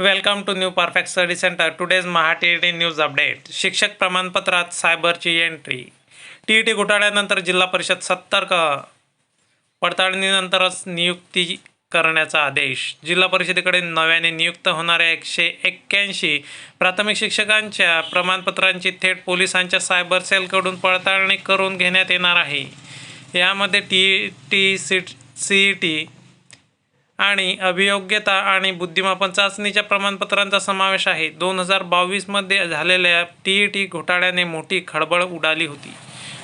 Welcome to new perfect study centre today's Maha T E T news update शिक्षक प्रमाणपत्रात सायबरची entry T E T घोटाळ्यानंतर जिल्हा परिषद सतर्क. पडताळणीनंतरच नियुक्ती करण्याचा आदेश. जिल्हा परिषदेकडे नव्याने नियुक्त होणाऱ्या एकशे एक्क्याऐंशी प्राथमिक शिक्षकांच्या प्रमाणपत्रांची थेट पोलिसांच्या सायबर सेलकडून पडताळणी करून घेण्यात येणार आहे. यामध्ये T T C C E T आणि अभियोग्यता आणि बुद्धिमापन चाचणीच्या प्रमाणपत्रांचा समावेश आहे. दोन हजार बावीसमध्ये झालेल्या टी ई टी घोटाळ्याने मोठी खळबळ उडाली होती.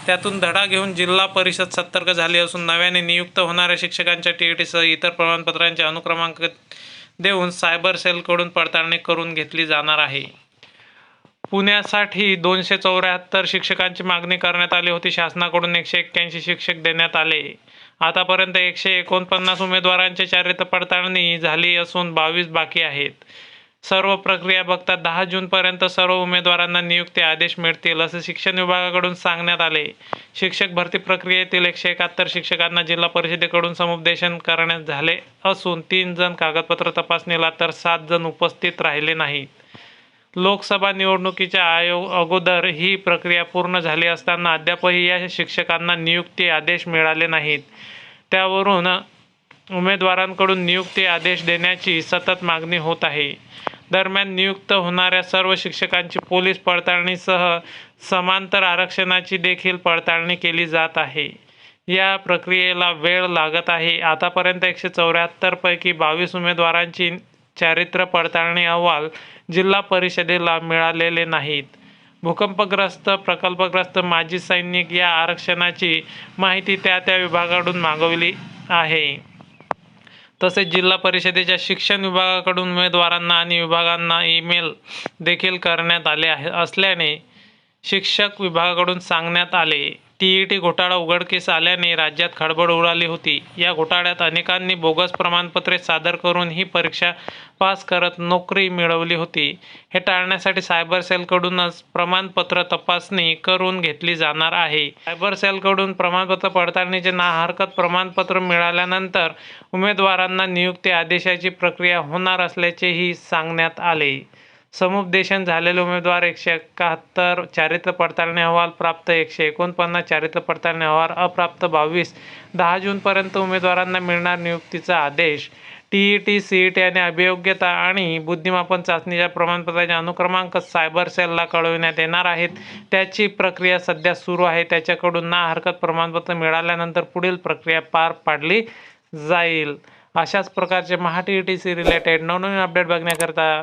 त्यातून धडा घेऊन जिल्हा परिषद सतर्क झाली असून नव्याने नियुक्त होणाऱ्या शिक्षकांच्या टी ई टीसह इतर प्रमाणपत्रांचे अनुक्रमांक देऊन सायबर सेलकडून पडताळणी करून घेतली जाणार आहे. पुण्यासाठी दोनशे चौऱ्याहत्तर शिक्षकांची मागणी करण्यात आली होती. शासनाकडून एकशे एक्क्याऐंशी शिक्षक देण्यात आले. आतापर्यंत एकशे एकोणपन्नास उमेदवारांची चारित्र पडताळणी झाली असून बावीस बाकी आहेत. सर्व प्रक्रिया बघता दहा जूनपर्यंत सर्व उमेदवारांना नियुक्ती आदेश मिळतील असे शिक्षण विभागाकडून सांगण्यात आले. शिक्षक भरती प्रक्रियेतील एकशे एकाहत्तर शिक्षकांना जिल्हा परिषदेकडून समुपदेशन करण्यात झाले असून तीन जण कागदपत्र तपासणीला तर सात जण उपस्थित राहिले नाहीत. लोकसभा निवडणुकीच्या आयोग अगोदर ही प्रक्रिया पूर्ण झाली असताना अद्यापही या शिक्षकांना नियुक्ती आदेश मिळाले नाहीत. त्यावरून उमेदवारांकडून नियुक्ती आदेश देण्याची सतत मागणी होत आहे. दरम्यान नियुक्त होणाऱ्या सर्व शिक्षकांची पोलीस पडताळणीसह समांतर आरक्षणाची देखील पडताळणी केली जात आहे. या प्रक्रियेला वेळ लागत आहे. आतापर्यंत एकशे चौऱ्याहत्तरपैकी बावीस उमेदवारांची चारित्र्य पडताळणी अहवाल जिल्हा परिषदेला मिळालेले नाहीत. भूकंपग्रस्त प्रकल्पग्रस्त माजी सैनिक या आरक्षणाची माहिती त्या त्या विभागाकडून मागवली आहे. तसेच जिल्हा परिषदेच्या शिक्षण विभागाकडून उमेदवारांना आणि विभागांना ईमेल देखील करण्यात आले आहे असल्याने शिक्षक विभागाकडून सांगण्यात आले. टी ई टी घोटाळा उघडकीस आल्याने राज्यात खळबळ उडाली होती. या घोटाळ्यात अनेकांनी बोगस प्रमाणपत्रे सादर करून ही परीक्षा पास करत नोकरी मिळवली होती. हे टाळण्यासाठी सायबर सेलकडूनच प्रमाणपत्र तपासणी करून घेतली जाणार आहे. सायबर सेलकडून प्रमाणपत्र पडताळणीचे ना हरकत प्रमाणपत्र मिळाल्यानंतर उमेदवारांना नियुक्ती आदेशाची प्रक्रिया होणार असल्याचेही सांगण्यात आले. समुपदेशन झालेले उमेदवार एकशे एकाहत्तर चारित्र्य पडताळणी अहवाल प्राप्त एकशे एकोणपन्नास चारित्र्य पडताळणी अहवाल अप्राप्त बावीस. दहा जूनपर्यंत उमेदवारांना मिळणार नियुक्तीचा आदेश. T E T C E T आणि अभियोग्यता आणि बुद्धिमापन चाचणीच्या प्रमाणपत्राचे अनुक्रमांक सायबर सेलला कळविण्यात येणार आहेत. त्याची प्रक्रिया सध्या सुरू आहे. त्याच्याकडून ना हरकत प्रमाणपत्र मिळाल्यानंतर पुढील प्रक्रिया पार पाडली जाईल. अशाच प्रकारचे Maha T E T C related नवनवीन अपडेट बघण्याकरता